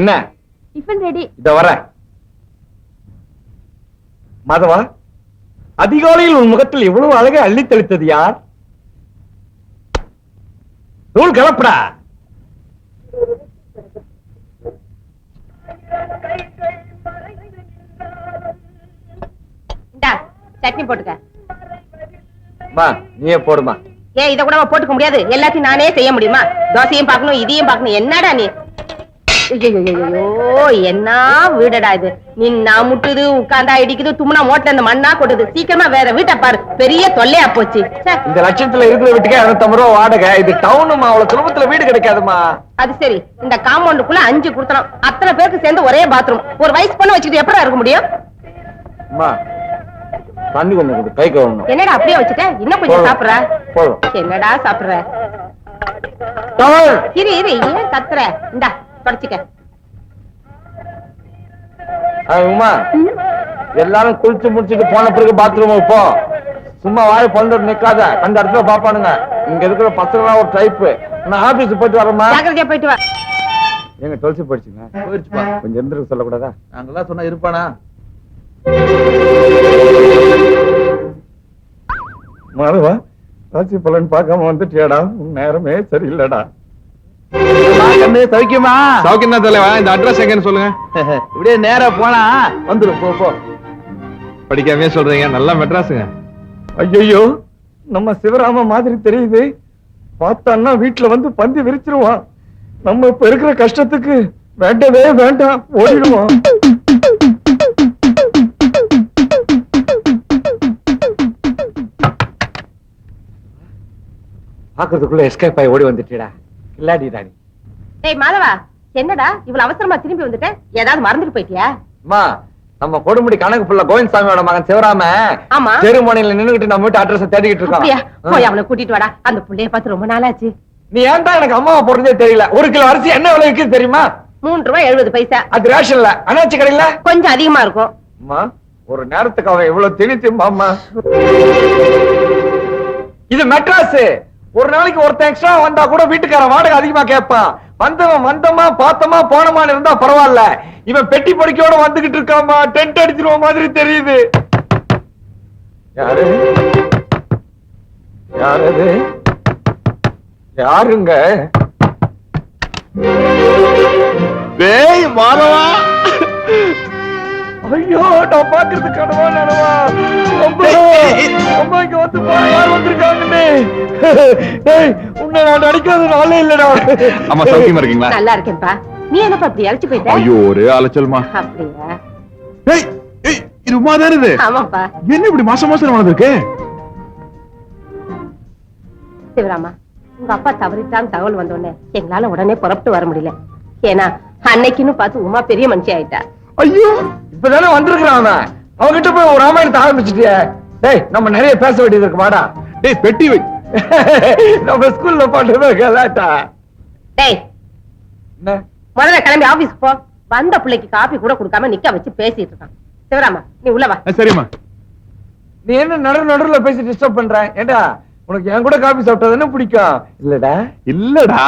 என்ன? Tiffin ready. இத வர மாதவா அதிகாலையில் உன் முகத்தில் எவ்வளவு அழகை அள்ளி தெளித்தது யார்? நூல் கலப்படா. சட்னி போட்டுக்க. நீயே போடுமா. ஏன் இத கூட போட்டுக்க முடியாது. எல்லாத்தையும் நானே செய்ய முடியுமா? தோசையும் பார்க்கணும் இதையும் பார்க்கணும். என்னடா நீ? என்ன வீடடா இது? நின்னா முட்டுது உட்கார்ந்தா இடிக்குது தும்னா மோட்டல இந்த மண்ணா கொட்டுது. சீக்கிரமா வேற வீட்டை பாரு. பெரிய தொல்லையா போச்சு. ச்சே, இந்த லட்சத்துல இருக்கிற வீட்டுக்கே ரூபா வாடகை. இது டவுனுமா அவ்வளவு சுலபத்துல வீடு கிடைக்காதுமா? அது சரி. இந்த காம்பவுண்டுக்குள்ள அஞ்சு கொடுத்தனும் அத்தனை பேருக்கு சேர்ந்து ஒரே பாத்ரூம் ஒரு வயசு பொண்ணு வச்சுக்கிட்டு எப்படா இருக்க முடியும்? அம்மா தண்ணி கொஞ்சம் கொடு. கை கவனம் என்னடா அப்படியே வச்சுட்ட? இன்னும் கொஞ்சம். சாப்பிடுற? போதும். என்னடா சாப்பிடுற. இரு இரு. ஏன் கத்துற? இந்தா. ஆ, உமா. எல்லாரும் குளிச்சு முடிச்சிட்டு போன பிறகு பாத்ரூம் போ. சும்மா வாய பொழுது நிக்காத. அந்த இடத்துல பாப்பானுங்க. இங்க இருக்கிற பசங்க ஒரு டைப் நான் ஆபீஸ் போயிட்டு வரேம்மா. ஜாக்கிரதையா போயிட்டு வா. எங்க டுவெல்த் போயிடுச்சுங்க போயிடுச்சுப்பா கொஞ்சம் இருந்துருக்கு சொல்லக்கூடாதா? நாங்கெல்லாம் சொன்னா இருப்பானா? மாதவா ராசி பலன் பார்க்காம வந்துட்டியாடா? உன் நேரமே சரியில்லடா. கண்ணு சௌக்கியமா? சௌக்கியம் தான் தலைவா இந்த அட்ரஸ் எங்கன்னு சொல்லுங்க. இப்படியே நேரா போனா வந்துரும் போ போ. படிக்காமே சொல்றீங்க நல்லா மெட்ராஸுங்க. ஐயோ நம்ம சிவராம மாதிரி தெரியுது. பார்த்தான்னா வீட்டுல வந்து பந்தி விரிச்சிருவான். நம்ம இப்ப இருக்கிற கஷ்டத்துக்கு வேண்டவே வேண்டாம் ஓடிடுவோம். பாக்குறதுக்குள்ள எஸ்கேப் ஆகி ஓடி வந்துட்டியடா. இல்லாடிடா நீ டேய் மாதவா என்னடா இவ்வளவு அவசரமா திரும்பி வந்துட்ட? ஏதாவது மறந்துட்டு போயிட்டியா? அம்மா நம்ம கொடுமுடி கணக்கு புள்ள கோவிந்தசாமியோட மகன் சிவராம ஆமா. தெருமணியில நின்னுகிட்டு நம்ம வீட்டு அட்ரஸ் தேடிக்கிட்டு இருக்கான். போய் அவளை கூட்டிட்டு வாடா. அந்த புள்ளைய பார்த்து ரொம்ப நாளாச்சு. நீ ஏன்டா எனக்கு அம்மாவை போடுறதே தெரியல? ஒரு கிலோ அரிசி என்ன விலை விக்குது தெரியுமா? மூன்று ரூபாய் எழுபது பைசா. அது ரேஷன்ல. அனாச்சி கடையில? கொஞ்சம் அதிகமா இருக்கும். அம்மா ஒரு நேரத்துக்கு அவன் எவ்வளவு திணிச்சும்மா இது மெட்ராஸ். ஒரு நாளைக்கு ஒருத்தன் எக்ஸ்ட்ரா வந்தா கூட வீட்டுக்காரன் வாடகை அதிகமா கேட்பான். வந்தவன் வந்தமா பார்த்தமா போனமான்னு இருந்தா பரவாயில்ல. இவன் பெட்டி படிக்கையோட வந்துகிட்டு இருக்காமா டென்ட் அடிச்சிருவ மாதிரி தெரியுது. யாரு? யாரது? யாருங்க? பேய் மாதவா ஐயோ நான் பாக்குறது கனவா நனவா அம்மா இங்க வந்து யார் வந்திருக்காங்கன்னு? உன்னை நான் நினைக்காத நாளே இல்லடா. அம்மா சௌக்கியமா இருக்கீங்களா? நல்லா இருக்கேன்ப்பா. நீ என்னப்பா அப்படி அழைச்சு போயிட்ட? ஐயோ ஒரே அலைச்சல்மா. அப்படியா? ஏய், இது உமா தானே இது? ஆமாப்பா. என்ன இப்படி மாசம் மாசம் வளர்ந்துருக்கு சிவராமா உங்க அப்பா தவறிட்டான்னு தகவல் வந்தோடனே எங்களால உடனே புறப்பட்டு வர முடியல. ஏன்னா அன்னைக்குன்னு பார்த்து உமா பெரிய மனுஷி ஆயிட்டா. ஐயோ இப்பதானே வந்திருக்கிறான் அவன். அவன்கிட்ட போய் ஒரு ராமாயணத்தை ஆரம்பிச்சிட்டியே. டேய் நம்ம நிறைய பேச வேண்டியது இருக்கு வாடா. டேய் பெட்டி வை. நம்ம ஸ்கூல்ல பாட்டு கலாட்டா டேய் முதல்ல கிளம்பி ஆபீஸ் போ. வந்த பிள்ளைக்கு காபி கூட கொடுக்காம நிக்க வச்சு பேசிட்டு இருக்கான். சிவராமா நீ உள்ள வா. சரிம்மா. நீ என்ன நடு நடுவுல பேசி டிஸ்டர்ப் பண்ற? ஏண்டா? உனக்கு என் கூட காபி சாப்பிட்டா தானே பிடிக்கும்? இல்லடா. இல்லடா.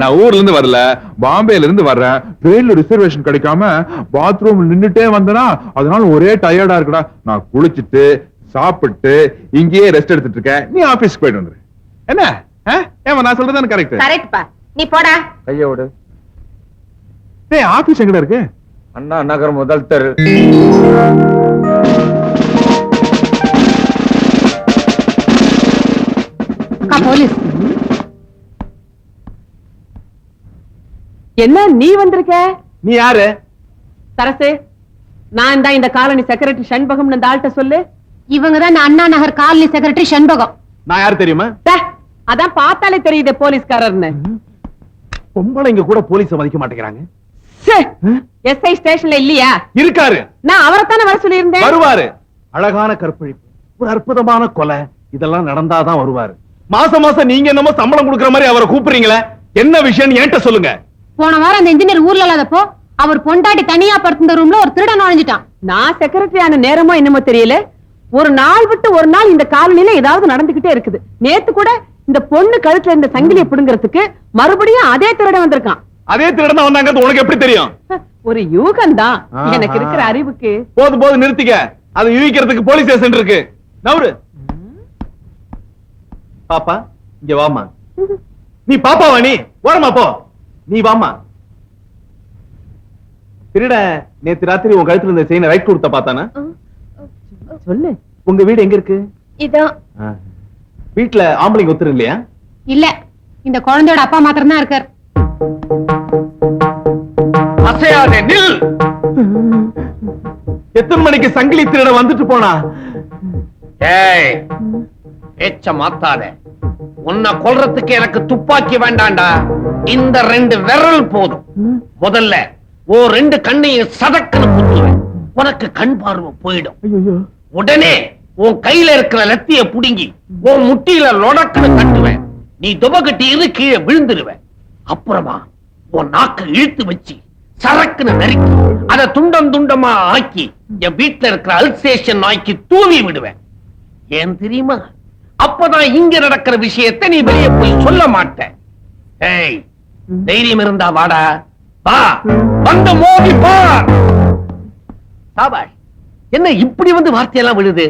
நான் ஊர்ல இருந்து வரல. பாம்பேல இருந்து வர்றேன். ட்ரெயின்ல ரிசர்வேஷன் கிடைக்காம பாத்ரூம் நின்னுட்டே வந்தனா அதனால ஒரே டயர்டா இருக்குடா. நான் குளிச்சிட்டு சாப்பிட்டு இங்கேயே ரெஸ்ட் எடுத்துட்டு இருக்கேன். நீ ஆபீஸ்க்கு போயிட்டு வந்துரு. என்ன? ஆ? ஏம்மா நான் சொல்றது கரெக்ட் கரெக்ட்பா நீ போடா. கைய விடு. டேய் ஆபீஸ் எங்கடா இருக்கு? அண்ணா நகர் முதல் தெரு போலீஸ். என்ன நீ வந்திருக்க? நீ யாரு? சரசு நான் தான் இந்த காலனி செக்ரட்டரி சண்பகம் இந்த ஆள்கிட்ட சொல்லு. இவங்க தான் அண்ணா நகர் காலனி செக்ரட்டரி சண்பகம். நான் யாரு தெரியுமா? டே, அதான் பார்த்தாலே தெரியுது போலீஸ்காரர்னு. பொம்பளைங்க கூட போலீஸ மதிக்க மாட்டேங்கிறாங்க. எஸ்ஐ ஸ்டேஷன்ல இல்லையா? இருக்காரு. நான் அவரைத்தானே வர சொல்லியிருந்தேன். வருவாரு. அழகான கற்பழிப்பு. ஒரு அற்புதமான கொலை. இதெல்லாம் நடந்தாதான் வருவாரு. மாசம் மாசம் நீங்க என்னமோ சம்பளம் கொடுக்கற மாதிரி அவரை கூப்பிடுறீங்களே? என்ன விஷயம் என்கிட்ட சொல்லுங்க. போன வாரம் அந்த இன்ஜினியர் ஊர்ல இல்லாதப்போ அவர் பொண்டாட்டி தனியா படுத்திருந்த ரூம்ல ஒரு திருடன் நுழைஞ்சிட்டான். நான் செக்ரட்டரி ஆன நேரமோ என்னமோ தெரியல. ஒரு நாள் விட்டு ஒரு நாள் இந்த காலனில ஏதாவது நடந்துகிட்டே இருக்குது. நேத்து கூட இந்த பொண்ணு கழுத்துல இந்த சங்கிலியை பிடுங்கிறதுக்கு மறுபடியும் அதே திருடன் வந்திருக்கான். அதே திருடன் தான் வந்தாங்க உனக்கு எப்படி தெரியும்? ஒரு யூகம் தான். எனக்கு இருக்கிற அறிவுக்கு. போது போது நிறுத்திக்க. அதை யூகிக்கிறதுக்கு போலீஸ் ஸ்டேஷன் இருக்கு. நவரு பாப்பா இங்க வாமா நீ பாப்பாவா நீ? ஓரமா போ. நீ வாமா திருட நேத்து ராத்திரி உன் கழுத்துல இருந்த செயினை ரைட் கொடுத்த பார்த்தானா? சொல்லு. உங்க வீடு எங்க இருக்கு? இதான். வீட்டுல ஆம்பளைங்க ஒத்துரு இல்லையா? இல்ல. இந்த குழந்தையோட அப்பா மாத்திரம் தான் இருக்கார். அசையாதே நில்! எத்தனை மணிக்கு சங்கிலி திருட வந்துட்டு போனா? ஏய் பேச்ச மாத்தாத. உன்னை கொல்றதுக்கு எனக்கு துப்பாக்கி வேண்டாம்டா இந்த ரெண்டு விரல் போதும். முதல்ல ஓ ரெண்டு கண்ணையும் சதக்குன்னு குத்துவேன். உனக்கு கண் பார்வை போயிடும். உடனே உன் கையில இருக்கிற லத்திய புடுங்கி உன் முட்டியில லொடக்குன்னு கட்டுவேன். நீ துபகட்டி இரு கீழே விழுந்துருவ அப்புறமா உன் நாக்க இழுத்து வச்சு சரக்குன்னு நறுக்கி அத துண்டம் துண்டமா ஆக்கி என் வீட்டுல இருக்கிற அல்சேஷன் நாய்க்கு தூவி விடுவேன். ஏன் தெரியுமா? அப்பதான் இங்க நடக்கிற விஷயத்தை நீ வெளியே போய் சொல்ல மாட்ட. ஏய் தைரியம் இருந்தா வாடா. வா வந்து மோதி பார் சாபாஷ் என்ன இப்படி வந்து வார்த்தையெல்லாம் விழுது?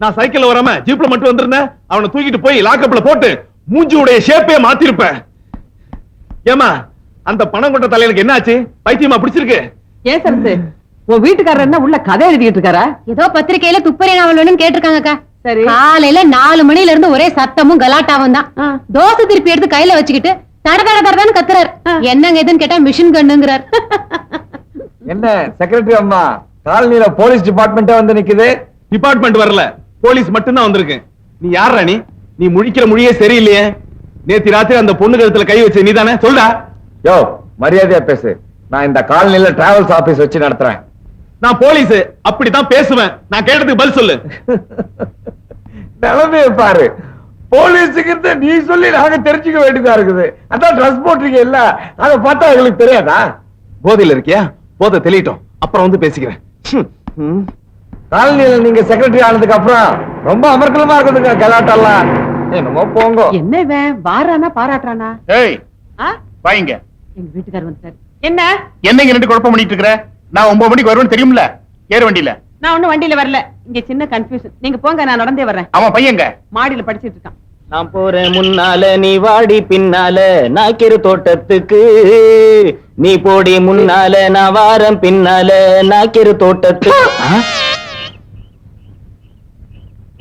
நான் சைக்கிள்ல வராம ஜீப்ல மட்டும் வந்திருந்தேன். அவனை தூக்கிட்டு போய் லாக்கப்ல போட்டு மூஞ்சி உடைய ஷேப்பே மாத்திருப்பேன். ஏமா அந்த பணம் கொண்ட தலையனுக்கு என்னாச்சு? பைத்தியமா பிடிச்சிருக்கு? ஏன் சரசு உன் வீட்டுக்காரர் என்ன உள்ள கதை எழுதிட்டு இருக்காரா? ஏதோ பத்திரிக்கையில துப்பறி நாவல் வேணும்னு கேட்டிருக்காங்கக்கா. காலையில நாலு மணில இருந்து ஒரே சத்தமும் கலாட்டாவும் தான். தோசை திருப்பி எடுத்து கையில வச்சுக்கிட்டு தட தட தடன்னு கத்துறாரு. என்னங்க இதுன்னு கேட்டா மிஷின் கண்ணுங்கிறார் என்ன செக்ரட்டரி அம்மா காலனில போலீஸ் டிபார்ட்மெண்டே வந்து நிக்குது? டிபார்ட்மெண்ட் வரல. போலீஸ் மட்டும்தான் வந்திருக்கு. நீ யார் ராணி நீ முழிக்கிற மொழியே சரியில்லையே. நேத்து ராத்திரி அந்த பொண்ணு கழுத்துல கை வச்ச நீ தானே சொல்டா யோ மரியாதையா பேசு. நான் இந்த காலனில டிராவல்ஸ் ஆபீஸ் வச்சு நடத்துறேன். நான் போலீஸ் அப்படித்தான் பேசுவேன். நான் கேட்டதுக்கு பதில் சொல்லு. நிலைமைய பாரு. போலீஸுக்கு நீ சொல்லி நாங்க தெரிஞ்சுக்க வேண்டியதா இருக்குது. அதான் ட்ரெஸ் போட்டிருக்க இல்ல? அதை பார்த்தா எங்களுக்கு தெரியாதா? போதையில இருக்கியா? போதை தெளியட்டும். அப்புறம் வந்து பேசிக்கிறேன். காலனியில நீங்க செக்ரட்டரி ஆனதுக்கு அப்புறம் ரொம்ப அமர்க்கலமா இருக்குதுங்க கலாட்டெல்லாம். என்னமோ போங்க. என்ன இவன்? வாரானா பாராட்டுறானா? ஏய் ஆ? வாங்க எங்க வீட்டுக்காரர் வந்துட்டாரு என்ன? என்னங்க ரெண்டு குழப்பம் பண்ணிட்டு இருக்கிற? நான் ஒன்பது மணிக்கு வருவேன்னு தெரியும்ல? ஏற வண்டியில. நான் ஒண்ணும் வண்டியில வரல. இங்க சின்ன கன்ஃபியூஷன் நீங்க போங்க நான் நடந்தே வர்றேன். அவன் பையங்க மாடியில படிச்சிட்டு இருக்கான். நான் போறேன் முன்னால நீ வாடி பின்னால நாக்கிரு தோட்டத்துக்கு. நீ போடி முன்னால நான் வாரம் பின்னால நாக்கிரு தோட்டத்துக்கு?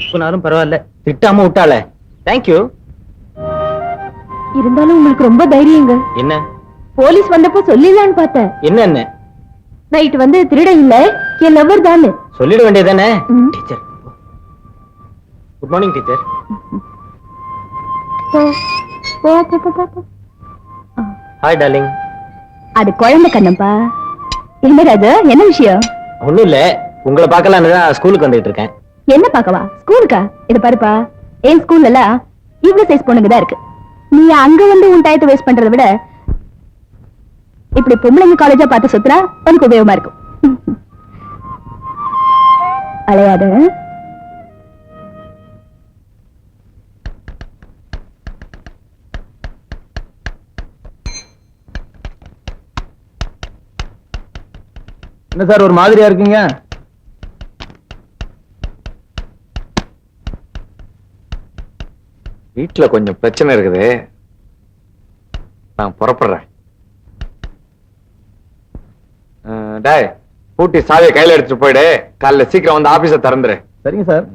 உப்புனாலும் பரவாயில்ல. திட்டாம விட்டாள. தேங்க்யூ இருந்தாலும் உங்களுக்கு ரொம்ப தைரியங்க. என்ன? போலீஸ் வந்தப்போ சொல்லிடலான்னு பார்த்தேன். என்ன என்ன நைட் வந்து திருட இல்ல. என் லவ்வர் தானு. சொல்லிட வேண்டியதானே. Teacher good morning teacher. Hi darling அது குழந்தை கண்ணப்பா. என்ன ராஜா என்ன விஷயம்? ஒண்ணும் இல்ல உங்களை பார்க்கலான்னு தான் ஸ்கூலுக்கு வந்துட்டு இருக்கேன் என்ன பாக்கவா ஸ்கூலுக்கா இது பாருப்பா. என் ஸ்கூல்ல எல்லாம் இவ்வளவு சைஸ் பொண்ணுங்க தான் இருக்கு. நீ அங்க வந்து உன் டயத்தை வேஸ்ட் பண்றதை விட இப்படி பொம்பளைங்க காலேஜா பார்த்து சுத்துறா உனக்கு உபயோகமா இருக்கும். அலையாத. என்ன சார் ஒரு மாதிரியா இருக்கீங்க? வீட்டுல கொஞ்சம் பிரச்சனை இருக்குது. நான் புறப்படுறேன். டேய் பூட்டி சாவியை கையில எடுத்துட்டு போயிடு. காலைல சீக்கிரம் வந்து ஆபீஸ திறந்துரு. சரிங்க சார்.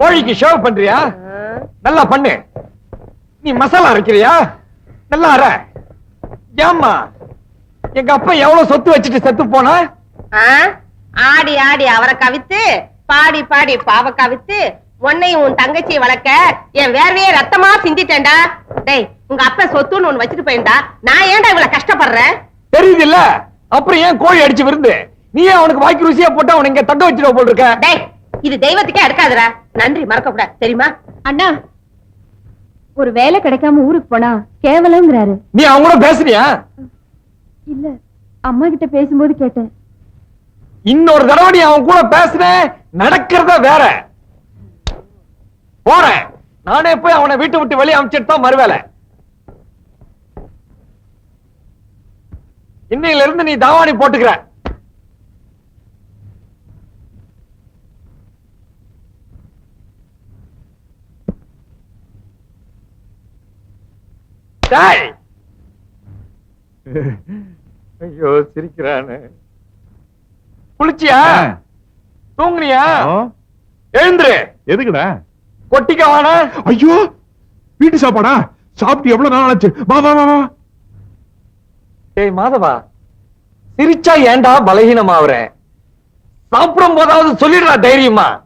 கோழிக்கு ஷேவ் பண்றியா? நல்லா பண்ணு. நீ மசாலா அரைக்கிறியா? நல்லா அரை. ஏம்மா எங்க அப்பா எவ்வளவு சொத்து வச்சுட்டு செத்து போனா? ஆடி ஆடி அவரை கவித்து பாடி பாடி பாவ கவித்து உன்னையும் உன் தங்கச்சியை வளர்க்க என் வேர்வையே ரத்தமா சிந்திட்டேன்டா. டேய் உங்க அப்பா சொத்துன்னு ஒண்ணு வச்சுட்டு போயிருந்தா நான் ஏன்டா இவ்வளவு கஷ்டப்படுறேன் தெரியுது இல்ல அப்புறம் ஏன் கோழி அடிச்சு விருந்து? நீ அவனுக்கு வாய்க்கு ருசியா போட்டு அவனை இங்க தங்க வச்சிருவ போல் இருக்க டேய் இது தெய்வத்துக்கே அடுக்காதுடா நன்றி மறக்க கூடாது தெரியுமா? அண்ணா ஒரு வேலை கிடைக்காம ஊருக்கு போனா கேவலங்கிறாரு நீ அவங்க கூட பேசுறியா இல்ல அம்மா கிட்ட பேசும்போது கேட்டேன். இன்னொரு தடவை நீ அவன் கூட பேசுன நடக்கிறத வேற. போறேன். நானே போய் அவனை வீட்டு விட்டு வெளியே அமைச்சிட்டு தான் மறுவேலை இன்னையில இருந்து நீ தாவாணி போட்டுக்கிற. ஐயோ சிரிக்கிறானு. குளிச்சியா? தூங்குனியா? எழுந்துரு. எதுக்குடா? கொட்டிக்க வாடா. ஐயோ! வீட்டு சாப்பாடா? சாப்பிட்டு எவ்வளவு நாள் ஆச்சு? வா வா வா வா. டேய் மாதவா சிரிச்சா ஏன்டா பலகீனமாவற? சாப்பிடும் போதாவது சொல்லிடுறா தைரியமா.